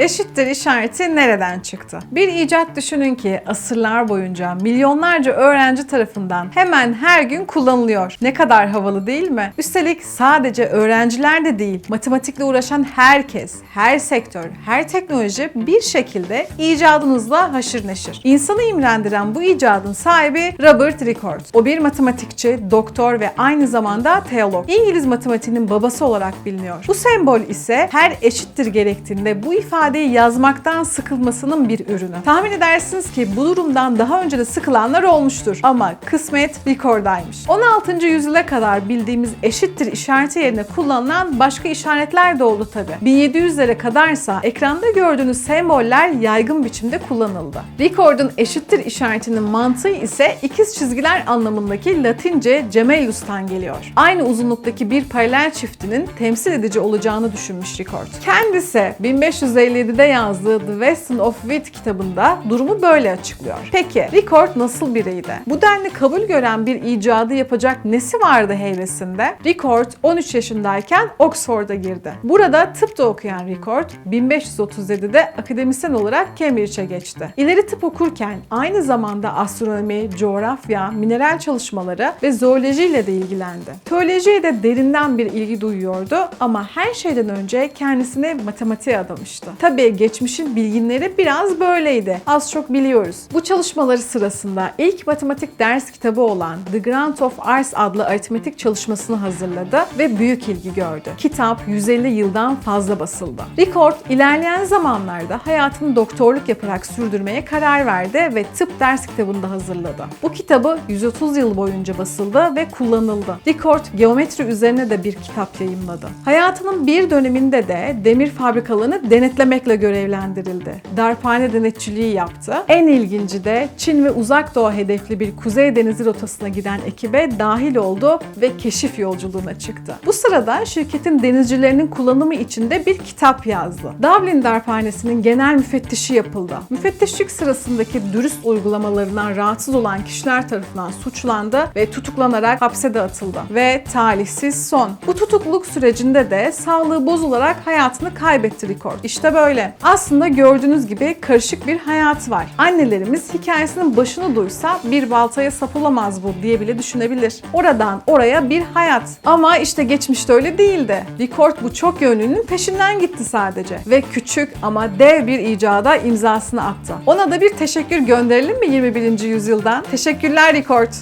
Eşittir işareti nereden çıktı? Bir icat düşünün ki asırlar boyunca milyonlarca öğrenci tarafından hemen her gün kullanılıyor. Ne kadar havalı değil mi? Üstelik sadece öğrenciler de değil, matematikle uğraşan herkes, her sektör, her teknoloji bir şekilde icadınızla haşır neşir. İnsanı imrendiren bu icadın sahibi Robert Ricord. O bir matematikçi, doktor ve aynı zamanda teolog. İngiliz matematiğinin babası olarak biliniyor. Bu sembol ise her eşittir gerektiğinde bu ifadeyi yazmaktan sıkılmasının bir ürünü. Tahmin edersiniz ki bu durumdan daha önce de sıkılanlar olmuştur ama kısmet Ricord'aymış. 16. yüzyıla kadar bildiğimiz eşittir işareti yerine kullanılan başka işaretler de oldu tabi. 1700'lere kadarsa ekranda gördüğünüz semboller yaygın biçimde kullanıldı. Record'un eşittir işaretinin mantığı ise ikiz çizgiler anlamındaki Latince gemellus'tan geliyor. Aynı uzunluktaki bir paralel çiftinin temsil edici olacağını düşünmüş Record. Kendisi 1557'de yazdığı The Weston of Wit kitabında durumu böyle açıklıyor. Peki Record nasıl biriydi? Bu denli kabul gören bir icadı yapacak nesi vardı heybesinde? Record 13 yaşındayken Oxford'a girdi. Burada tıp da okuyan Record 1537'de akademisyen olarak Cambridge'e geçti. İleri tıp okurken aynı zamanda astronomi, coğrafya, mineral çalışmaları ve zooloji ile de ilgilendi. Teolojiye de derinden bir ilgi duyuyordu ama her şeyden önce kendisini matematiğe adamıştı. Tabii geçmişin bilginleri biraz böyleydi. Az çok biliyoruz. Bu çalışmaları sırasında ilk matematik ders kitabı olan The Grant of Arts adlı aritmetik çalışmasını hazırladı ve büyük ilgi gördü. Kitap 150 yıldan fazla basıldı. Record ilerleyen zamanlarda hayatını doktorluk yaparak sürdürmeye karar verdi ve tıp ders kitabını da hazırladı. Bu kitabı 130 yıl boyunca basıldı ve kullanıldı. Record geometri üzerine de bir kitap yayımladı. Hayatının bir döneminde de demir fabrikalarını denetlemekle görevlendirildi. Darphane denetçiliği yaptı. En ilginci de Çin ve Uzak Doğu hedefli bir Kuzey Denizi rotasına giden ekibe dahil oldu ve keşif yolculuğuna çıktı. Bu sırada şirketin denizcilerinin kullanımı için de bir kitap yazdı. Dublin Darphanesi'nin genel müfettişi yapıldı. Müfettişlik sırasındaki dürüst uygulamalarından rahatsız olan kişiler tarafından suçlandı ve tutuklanarak hapse de atıldı. Ve talihsiz son. Bu tutukluluk sürecinde de sağlığı bozularak hayatını kaybetti Record. İşte böyle. Aslında gördüğünüz gibi karışık bir hayatı var. Annelerimiz hikayesinin başını duysa bir baltaya sap olamaz bu diye bile düşünebilir. Oradan oraya bir hayat. Ama işte geçmişte öyle değildi. Record bu çok yönlünün peşinden gitti sadece. Ve küçük ama dev bir icada imzasını attı. Ona da bir teşekkür gönderelim mi 21. yüzyıldan? Teşekkürler Record.